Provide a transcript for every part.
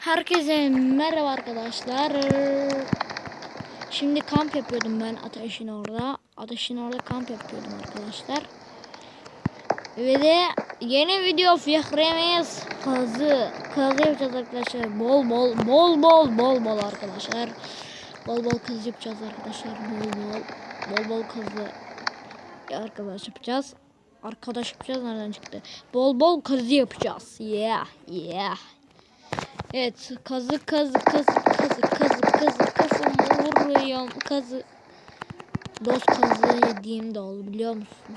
Herkese merhaba arkadaşlar. Şimdi kamp yapıyordum ben ateşin orada. Ateşin orada kamp yapıyordum arkadaşlar. Ve de yeni video fikremiz kazı. Kazı yapacağız arkadaşlar. Bol bol bol bol bol bol arkadaşlar. Bol bol kazı yapacağız arkadaşlar. Bol bol bol bol kazı arkadaş yapacağız. Arkadaş yapacağız nereden çıktı? Bol bol kazı yapacağız. Yeah yeah. Evet kazı kazı kazı kazı kazı kazı kafamı vuruyorum kazı. Dost kazı yediğim de oldu biliyor musun?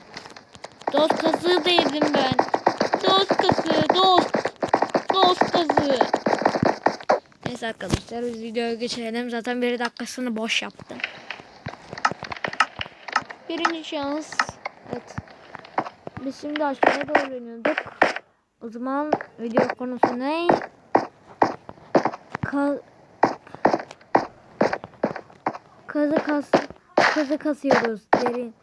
Dost kazığı da yedim ben. Dost kazığı dost. Dost kazığı. Neyse arkadaşlar biz videoya geçelim. Zaten bir dakikasını boş yaptım. Birinci şans. Evet. Biz şimdi aşağıya doğru iniyorduk. O zaman video konusu ne? Ka kazı kas kazı kasıyoruz. Derin.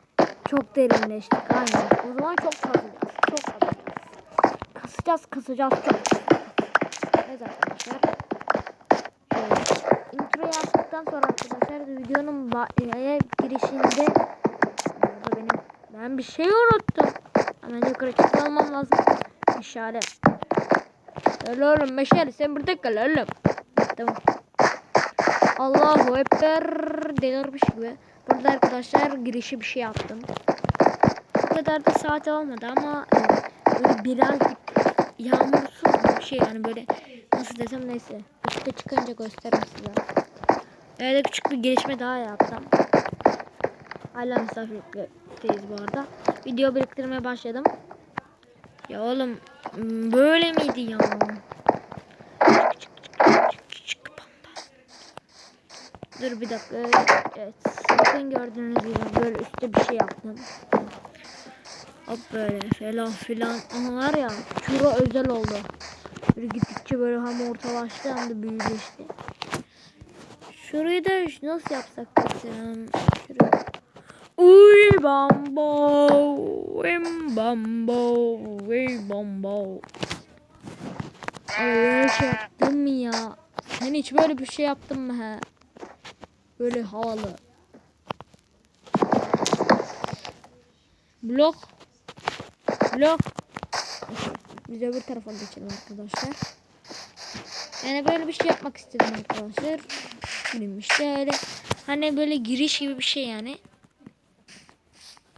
Çok derinleştik. Aynen. O zaman çok kazacağız çok kazacağız kasacağız kasacağız. Çok evet arkadaşlar. Şöyle intro yaptıktan sonra arkadaşlar videonun e, girişinde benim ben bir şey unuttum. Hemen yukarı çıkmam lazım. Meşale Gel oğlum meşale sen burada kal oğlum Tamam. Allahu Ekber delirmiş gibi. Burada arkadaşlar girişi bir şey yaptım. Bu kadar da saat olmadı ama e, böyle birazcık yağmursuz bir şey yani böyle nasıl desem neyse. Üste çıkınca gösteririm size. Öyle küçük bir gelişme daha yaptım. Hala misafirlikteyiz bu arada. Video biriktirmeye başladım. Ya oğlum böyle miydi ya? Dur bir dakika. Evet. Bakın gördüğünüz gibi böyle üstte bir şey yaptım. Hop böyle falan filan. Ama var ya şura özel oldu. Böyle gittikçe böyle hem ortalaştı hem de büyüleşti. Şurayı da nasıl yapsak desem. Şurayı. Uy bambo, em bambo, uy bambo. Öyle şey yaptım mı ya? Sen hiç böyle bir şey yaptın mı he? Böyle havalı. Blok. Blok. Biz öbür tarafa geçelim arkadaşlar. Yani böyle bir şey yapmak istedim arkadaşlar. Benim işte öyle. Hani böyle giriş gibi bir şey yani.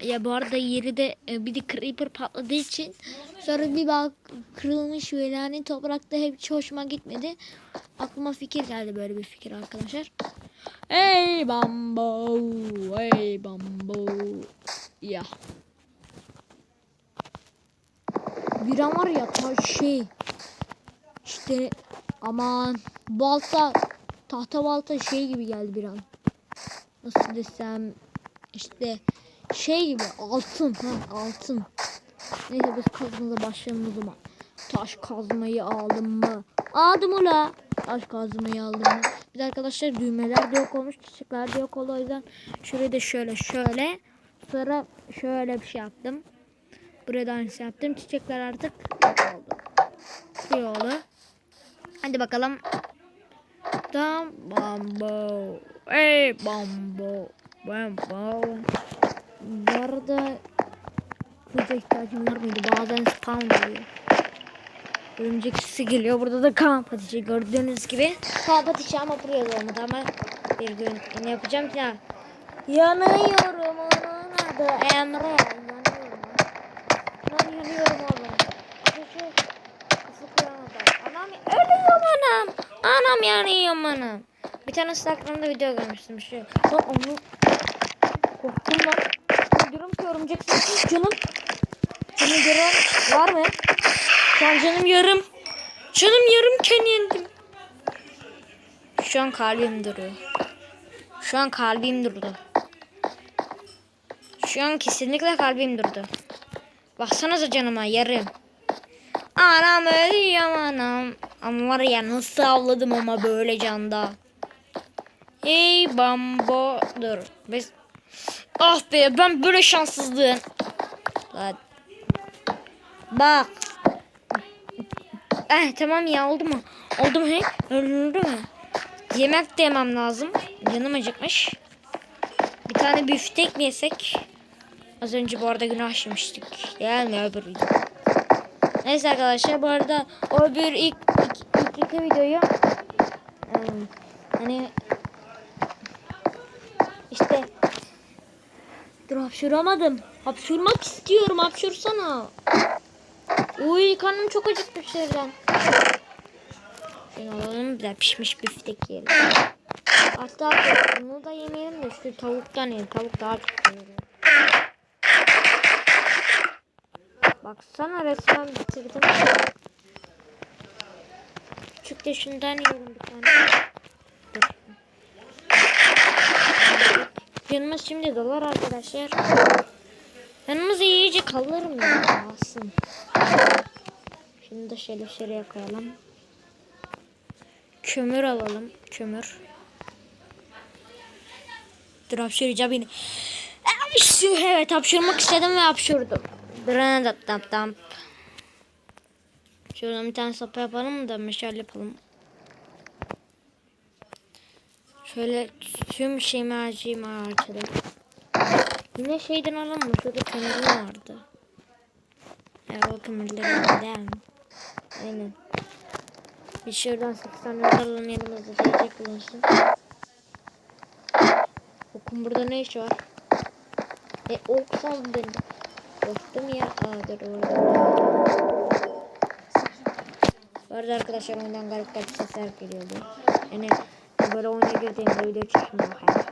Ya bu arada yeri de e, bir de creeper patladığı için sonra bir bak kırılmış böyle hani toprakta hiç hoşuma gitmedi. Aklıma fikir geldi böyle bir fikir arkadaşlar. Hey bambo, hey bambo. Ya. Bir an var ya ta şey. İşte aman balta tahta balta şey gibi geldi bir an. Nasıl desem işte şey gibi altın ha altın. Neyse biz kazmamıza başlayalım o zaman. Taş kazmayı aldım mı? Aldım ula. Taş kazmayı aldım mı? Bir de arkadaşlar düğmeler de yok olmuş. Çiçekler de yok oldu. O yüzden şurayı da şöyle şöyle. Sonra şöyle bir şey yaptım. Buraya da aynısı yaptım. Çiçekler artık oldu. İyi oldu. Hadi bakalım. Tam bambo. Hey bambo. Bambo. Bu arada kılıca ihtiyacım var mıydı? Bazen spam oluyor. Örümcek sesi geliyor. Burada da kamp ateşi gördüğünüz gibi. Kamp ateşi ama buraya olmadı ama bir gün ne yapacağım ki ya? Yanıyorum onun adı Emre. Yanıyorum. Ben yanıyorum oğlum. Şu ısıklayamadım. Anam ölüyorum anam. Anam yanıyorum anam. Bir tane Instagram'da video görmüştüm şu. Lan onu korktum lan. Diyorum ki örümcek sesi canım. Canım gören var mı? Şu an canım yarım. Canım yarımken yendim. Şu an kalbim duruyor. Şu an kalbim durdu. Şu an kesinlikle kalbim durdu. Baksanıza canıma yarım. Anam ölüyorum anam. Ama var ya nasıl avladım ama böyle canda. Hey bambo. Dur. Biz... Ah be ben böyle şanssızlığın. Bak. Bak. Eh tamam ya oldu mu? Oldu mu? He? Öldü mü? Yemek de yemem lazım. Canım acıkmış. Bir tane büftek mi yesek? Az önce bu arada günah işlemiştik. Mi öbür video? Neyse arkadaşlar bu arada o bir ilk, ilk, ilk iki videoyu hani işte Dur hapşıramadım. Hapşırmak istiyorum. Hapşursana. Uy karnım çok acıktı şeyden. Bir de pişmiş büftek yiyelim. Hatta bunu da yemeyelim de şu tavuktan yiyelim. Tavuk daha çok seviyorum. Baksana resmen bitirdim. Küçük de şundan yiyelim bir tane. Dur. Canımız şimdi dolar arkadaşlar. Canımız iyice kalırım ya kalsın. Şunu da şöyle şuraya koyalım. Kömür alalım. Kömür. Dur hapşıracağım. Hapşır- Evet hapşırmak istedim ve hapşırdım. Dırana dap dap. Şuradan bir tane sopa yapalım da meşale yapalım. Şöyle tüm şeyimi harcayayım harcadım. Yine şeyden alalım mı? Şurada kömürüm vardı. Ya o kömürleri. Aynen. Bir şuradan 8 tane alalım yanımızda gelecek bulunsun. Okun burada ne iş var? E ok saldı beni. Korktum ya. Aa dur orada. Bu arada arkadaşlar oyundan garip garip sesler geliyordu. Yani böyle oyuna girdiğimde video çekmiyor hayır.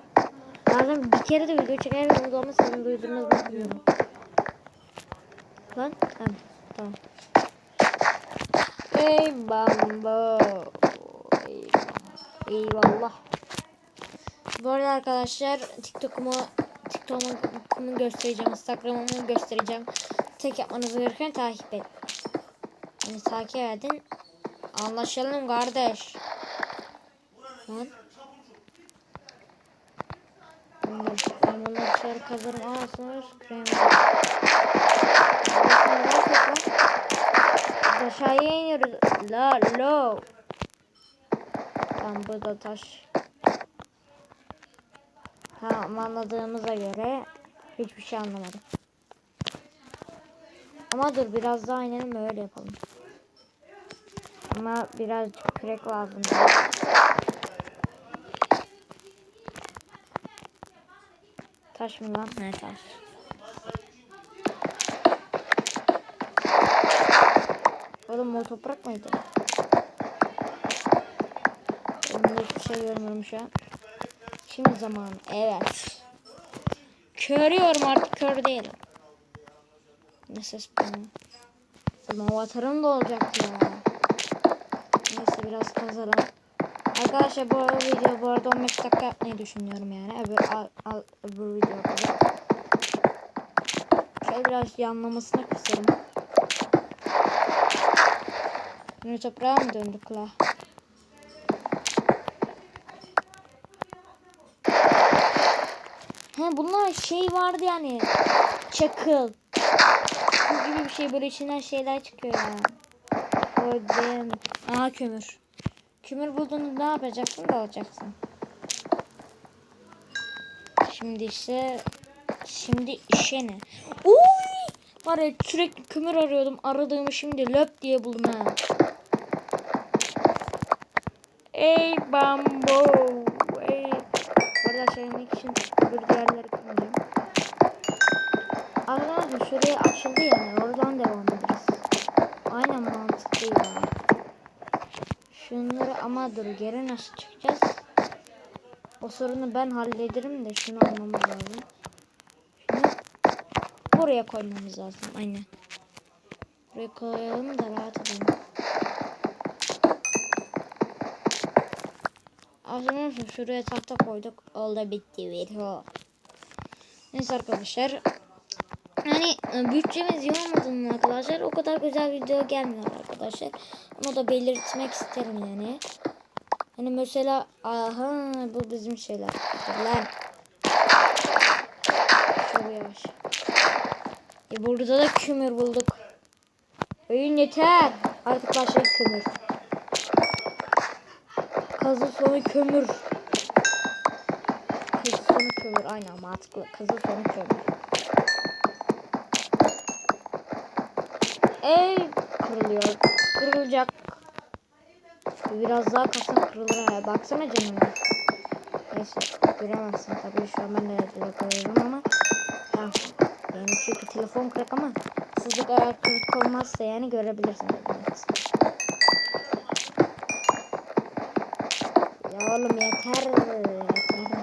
Bazen bir kere de video çekerseniz ama sizin duydurmaz mı bilmiyorum. Lan tamam tamam. Ey bambo. Eyvallah. Bu arada arkadaşlar TikTok'umu TikTok'umu göstereceğim. Instagram'ımı göstereceğim. Tek yapmanız gereken takip et. Yani takip edin. Anlaşalım kardeş. Lan. Ben bunları dışarı kazarım. Aa sonra şu krem. Biz aşağıya iniyoruz. La lo. Tamam burada taş. Tamam anladığımıza göre hiçbir şey anlamadım. Ama dur biraz daha inelim öyle yapalım. Ama birazcık kürek lazım. Taş mı lan? Ne taş? Oğlum o toprak mıydı? Önümde hiçbir şey görmüyorum şu an. Şimdi zaman. Evet. Körüyorum artık kör değilim. Ne ses bu? Oğlum avatarım da olacak ya. Neyse biraz kazalım. Arkadaşlar bu video bu arada 15 dakika yapmayı düşünüyorum yani. Öbür, al, al, öbür video kadar. Şöyle biraz yanlamasına kısarım. Şimdi toprağa mı döndük la? He bunlar şey vardı yani. Çakıl. Bu gibi bir şey böyle içinden şeyler çıkıyor ya. Ödem. Aa kömür. Kömür bulduğunu ne yapacaksın da alacaksın. Şimdi ise şimdi işe ne? Uy! Var ya sürekli kömür arıyordum. Aradığımı şimdi löp diye buldum ha. Ey bambo. Ey. Orada söylemek için öbür diğerleri kırmayacağım. Arkadaşlar şuraya açıldı yani. Oradan devam ederiz. Aynen mantıklıydı. yani. Şunları ama dur geri nasıl çıkacağız? O sorunu ben hallederim de şunu almamız lazım. Şunu buraya koymamız lazım. Aynen. Buraya koyalım da rahat edelim. Arkadaşlar şuraya tahta koyduk. Oldu bitti video. Neyse arkadaşlar. Yani e, bütçemiz iyi olmadığından arkadaşlar o kadar güzel video gelmiyor arkadaşlar. Onu da belirtmek isterim yani. Hani mesela aha bu bizim şeyler. Lan. Çok yavaş. E burada da kömür bulduk. Oyun yeter. Artık başlayın kömür. Kazı sonu kömür. Kazı sonu kömür. Aynen mantıklı. Kazı sonu kömür. Ev kırılıyor. Kırılacak. Biraz daha kalsam kırılır ha. Baksana canıma. Neyse göremezsin tabii şu an ben de koyuyorum ama tamam. Yani çünkü telefon kırık ama sızlık eğer olmazsa yani görebilirsiniz. Oğlum yeter. Yeter.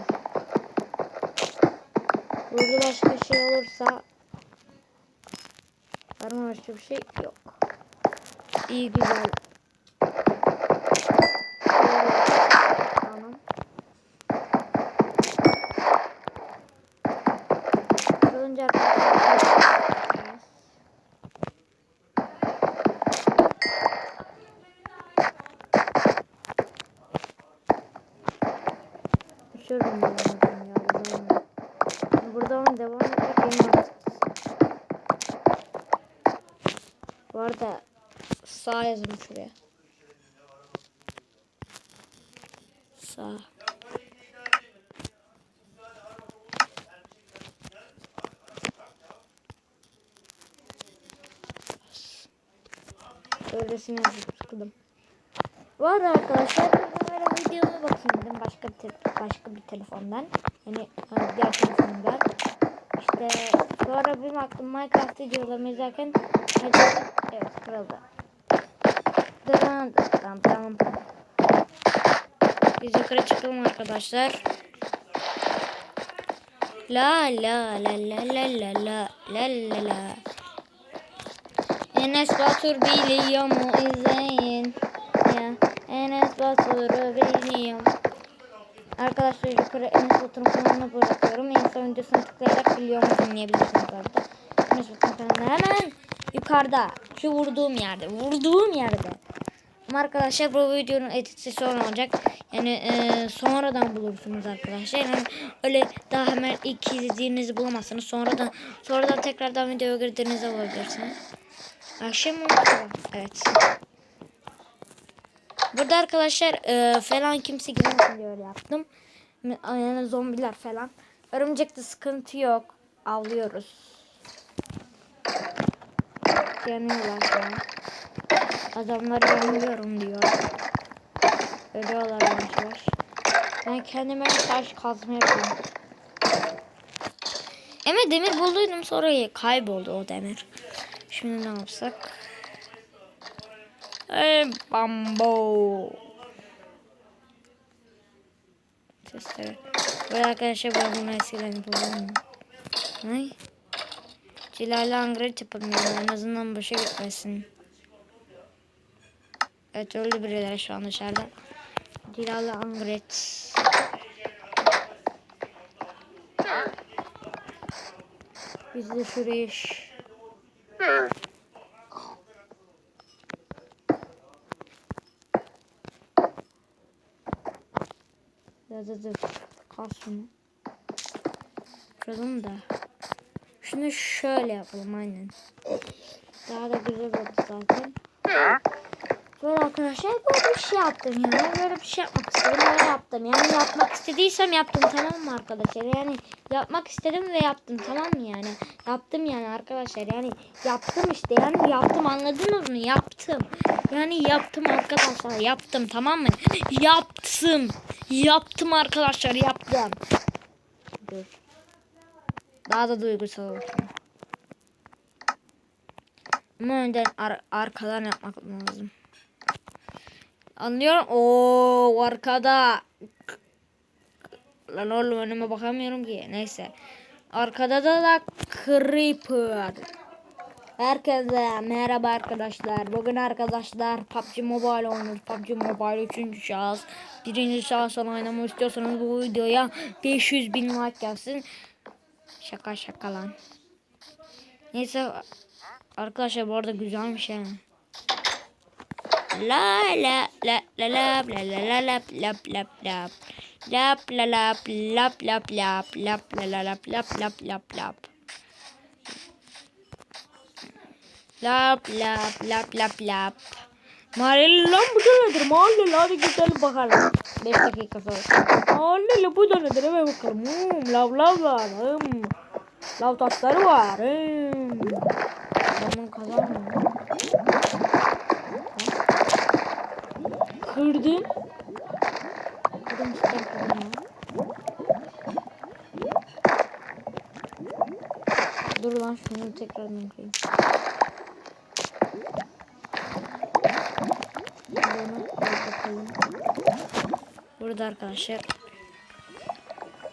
Burada başka şey olursa var mı başka bir şey? Yok. İyi güzel. Tamam. Kırılınca arkadaşlar. Uçuyorum ben oradan ya. buradan. Devam etmek en mantıklısı. Bu arada sağ yazın şuraya. Sağ. Öylesine yazıp sıkıldım. Bu arada arkadaşlar böyle videoma bakayım dedim başka bir te- başka bir telefondan. Yani diğer telefonumdan. İşte sonra bir baktım Minecraft videolarımı izlerken evet kırıldı. Tamam tamam tamam. Biz yukarı çıkalım arkadaşlar. La la la la la la la la la la. Enes Batur biliyor mu izleyin ya. Enes Batur'u biliyorum. Arkadaşlar yukarı Enes Batur'un kanalına bırakıyorum. En son videosuna tıklayarak biliyor mu dinleyebilirsiniz orada. Enes Batur'un kanalına hemen yukarıda. Şu vurduğum yerde. Vurduğum yerde. Ama arkadaşlar bu videonun editi sonra olacak. Yani e, sonradan bulursunuz arkadaşlar. Yani öyle daha hemen ilk izlediğinizi bulamazsınız. Sonradan sonradan tekrardan videoya girdiğinizde bulabilirsiniz. Akşam mı? Evet. Burada arkadaşlar e, falan kimse girmesin diye öyle yaptım. Yani zombiler falan. Örümcekte sıkıntı yok. Avlıyoruz. Yanıyorlar şu an. Adamları yanılıyorum diyor. Ölüyorlar yavaş. Ben kendime taş kazma yapıyorum. Ama demir bulduydum sonra kayboldu o demir. Şimdi ne yapsak? Hey bambo. Testere. Böyle arkadaşlar ben bunu eskiden yapabilirim. Ay. Cilalı angret yani en azından boşa gitmesin. Evet öldü birileri şu an dışarıda. Cilalı angret. Biz de şuraya ş- Ya da dur. Kal şunu. Kıralım da. Şunu şöyle yapalım aynen. Daha da güzel oldu zaten. Böyle arkadaşlar böyle bir şey yaptım yani. Böyle bir şey yapmak istedim ve yaptım. Yani yapmak istediysem yaptım tamam mı arkadaşlar? Yani yapmak istedim ve yaptım tamam mı yani? Yaptım yani arkadaşlar. Yani yaptım işte. Yani yaptım anladınız mı? Yaptım. Yani yaptım arkadaşlar. Yaptım tamam mı? Yaptım. Yaptım arkadaşlar yaptım. Dur. Daha da duygusal olsun. Ama önden ar arkadan yapmak lazım. Anlıyorum. Oo arkada. Lan oğlum önüme bakamıyorum ki. Neyse. Arkada da da Creeper. Herkese merhaba arkadaşlar. Bugün arkadaşlar PUBG Mobile oynuyoruz. PUBG Mobile 3. şahıs. Birinci şahıs oynamak istiyorsanız bu videoya 500 bin like gelsin. Şaka şaka lan. Neyse arkadaşlar bu arada güzelmiş yani. La la la la la la la la la lap lap lap la lap lap lap lap lap la la lap lap lap lap lap lap lap lap lap lap Mahalleli lan bu da nedir? Mahalleli hadi gidelim bakalım. 5 dakika sonra. Mahalleli bu da nedir? Hemen bakalım. Hmm, lav lav var. Hmm. Lav taşları var. Hmm. Ben bunu kazanmıyorum. Kırdım. Kırdım kırdım. Dur lan şunu tekrardan kırayım. Bunu bakalım. Burada arkadaşlar.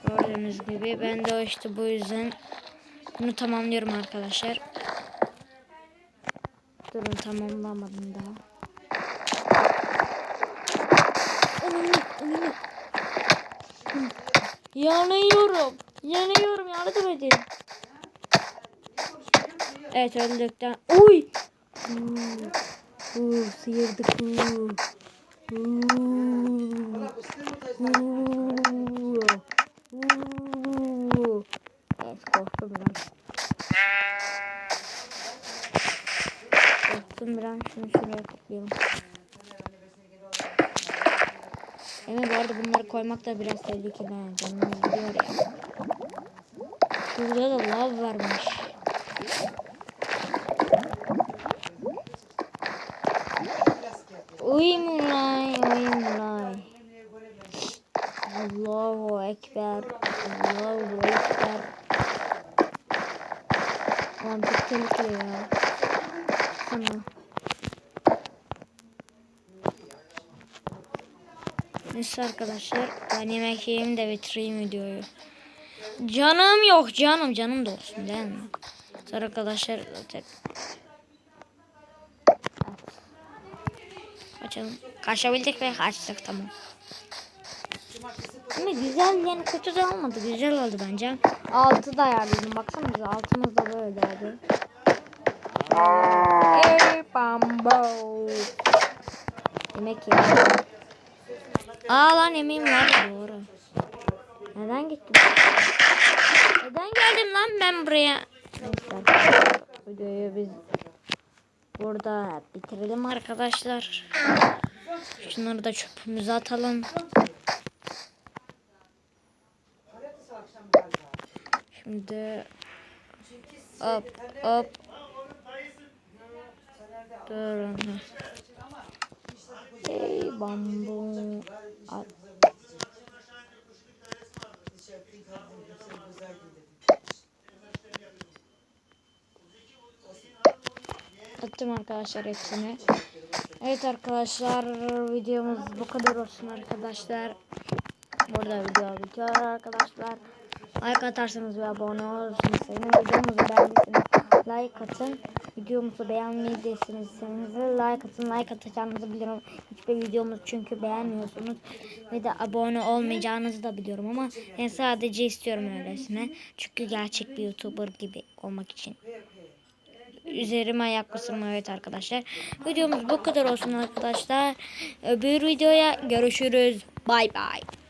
Gördüğünüz gibi ben de işte bu yüzden bunu tamamlıyorum arkadaşlar. Durun tamamlamadım daha. Yanıyorum. Yanıyorum yardım edin. Evet öldükten. Uy. Uuu. Uuu sıyırdık. Uuu. Evet korktum ben. Korktum ben. Şunu şuraya toplayalım. Evet bu bunları koymak da biraz tehlikeli. Canımız gidiyor ya. Şurada da lav varmış. Uyumlay, uyumlay. Allahu Ekber. Allahu Ekber. Lan çok tehlikeli ya. Sana. Neyse arkadaşlar ben yemek yiyeyim de bitireyim videoyu. Canım yok canım canım da olsun değil mi? Sonra arkadaşlar zaten. Açalım. Kaçabildik ve kaçtık tamam. Ama güzel yani kötü de olmadı. Güzel oldu bence. Altı da ayarladım. Baksanıza altımız da böyle oldu. Ey bambo. Yemek yedim. Aa lan yemeğim var doğru. Neden gittim? Neden geldim lan ben buraya? Neyse videoyu biz burada bitirelim arkadaşlar. Şunları da çöpümüze atalım. Şimdi hop hop Durun. Bambu. At. Attım arkadaşlar hepsini. Evet arkadaşlar videomuz bu kadar olsun arkadaşlar. Burada video bitiyor arkadaşlar. Like atarsanız ve abone olursanız sevinirim. Videomuzu beğendiyseniz like atın. Videomuzu beğenmediyseniz like atın. Like atacağınızı biliyorum. Hiçbir videomuz çünkü beğenmiyorsunuz. Ve de abone olmayacağınızı da biliyorum ama ben sadece istiyorum öylesine. Çünkü gerçek bir YouTuber gibi olmak için. Üzerime ayak basımı evet arkadaşlar. Videomuz bu kadar olsun arkadaşlar. Öbür videoya görüşürüz. Bay bay.